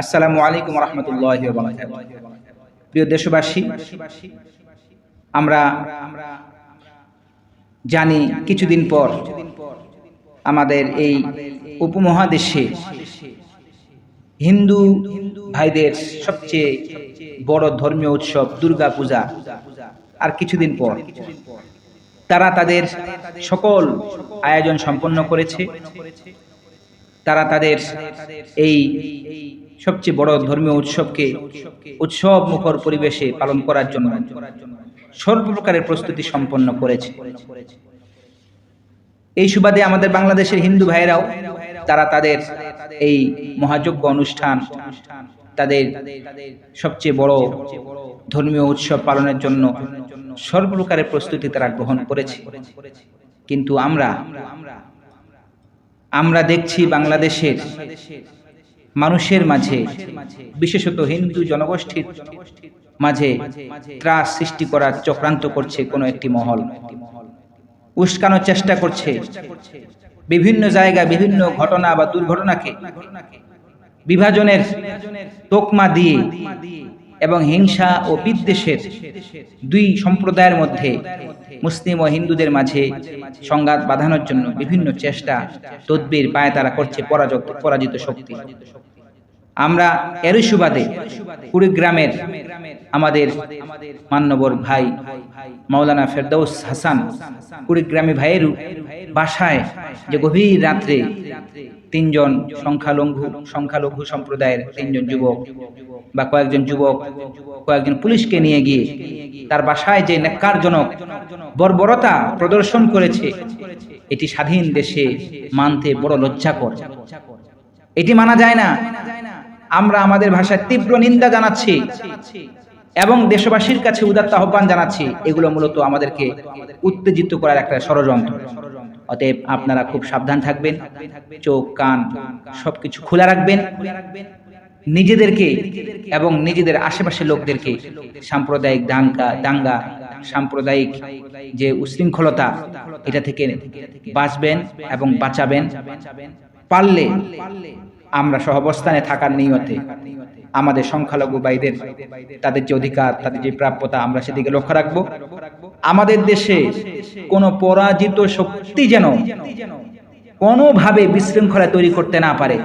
আসসালামু আলাইকুম রহমতুল্লাহ প্রিয় দেশবাসী, আমরা জানি কিছুদিন পর আমাদের এই উপমহাদেশে হিন্দু ভাইদের সবচেয়ে বড় ধর্মীয় উৎসব দুর্গা পূজা আর কিছুদিন পর তারা তাদের সকল আয়োজন সম্পন্ন করেছে। তারা তাদের এই সবচেয়ে বড় ধর্মীয় উৎসবকে উৎসব মুখর পরিবেশে পালন করার জন্য সর্বপ্রকারের প্রস্তুতি সম্পন্ন করেছে। এই সুবাদে আমাদের বাংলাদেশের হিন্দু ভাইয়েরাও তারা তাদের এই মহাযজ্ঞ অনুষ্ঠান, তাদের সবচেয়ে বড় ধর্মীয় উৎসব পালনের জন্য সর্বপ্রকারের প্রস্তুতি তারা গ্রহণ করেছে। কিন্তু আমরা আমরা দেখছি বাংলাদেশের মানুষের মাঝে, বিশেষত হিন্দু জনগোষ্ঠীর মাঝে ত্রাস সৃষ্টি করার চক্রান্ত করছে কোনো একটি মহল। উস্কানোর চেষ্টা করছে। বিভিন্ন জায়গা বিভিন্ন ঘটনা বা দুর্ঘটনাকে বিভাজনের তোকমা দিয়ে এবং হিংসা ও বিদ্বেষের দুই সম্প্রদায়ের মধ্যে মুসলিম ও হিন্দুদের মাঝে সংঘাত বাঁধানোর জন্য বিভিন্ন চেষ্টা, তদ্বির পায় তারা করছে পরাজিত শক্তি। আমরা এরই সুবাদে কুড়িগ্রামের আমাদের মান্যবর ভাই মাওলানা ফেরদৌস হাসান, কুড়িগ্রামী ভাইয়ের বাসায় যে গভীর রাত্রে তিনজন সংখ্যালঘু সংখ্যালঘু সম্প্রদায়ের তিনজন যুবক বা কয়েকজন যুবক, কয়েকজন পুলিশকে নিয়ে গিয়ে তার বাসায় যে নেকারজনক বর্বরতা প্রদর্শন করেছে, এটি স্বাধীন দেশে মানতে বড় লজ্জাকর। এটি মানা যায় না। আমরা আমাদের ভাষায় তীব্র নিন্দা জানাচ্ছি এবং দেশবাসীর কাছে উদাত্ত আহ্বান জানাচ্ছি। এগুলো মূলত আমাদেরকে উত্তেজিত করার একটা ষড়যন্ত্র। অতএব আপনারা খুব সাবধান থাকবেন, চোখ, কান সবকিছু খোলা রাখবেন। নিজেদেরকে এবং নিজেদের আশেপাশে লোকদেরকে সাম্প্রদায়িক দাঙ্গা দাঙ্গা, সাম্প্রদায়িক যে উশৃঙ্খলতা, এটা থেকে বাঁচবেন এবং বাঁচাবেন। পারলে আমরা সহাবস্থানে থাকার নিয়তে আমাদের সংখ্যালঘু ভাইদের, তাদের যে অধিকার, তাদের যে প্রাপ্যতা আমরা সেদিকে লক্ষ্য রাখব। আমাদের দেশে কোনো পরাজিত শক্তি যেন কোনোভাবে বিশৃঙ্খলা তৈরি করতে না পারে,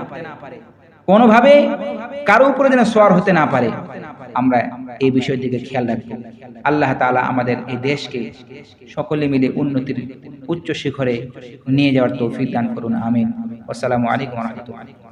কোনোভাবে কারও উপরে যেন সোয়ার হতে না পারে, আমরা এই বিষয়ের দিকে খেয়াল রাখব। আল্লাহ তালা আমাদের এই দেশকে সকলে মিলে উন্নতির উচ্চ শিখরে নিয়ে যাওয়ার তৌফিক দান করুন, আমিন। আসসালামু আলাইকুম রহমতুল্লাহ।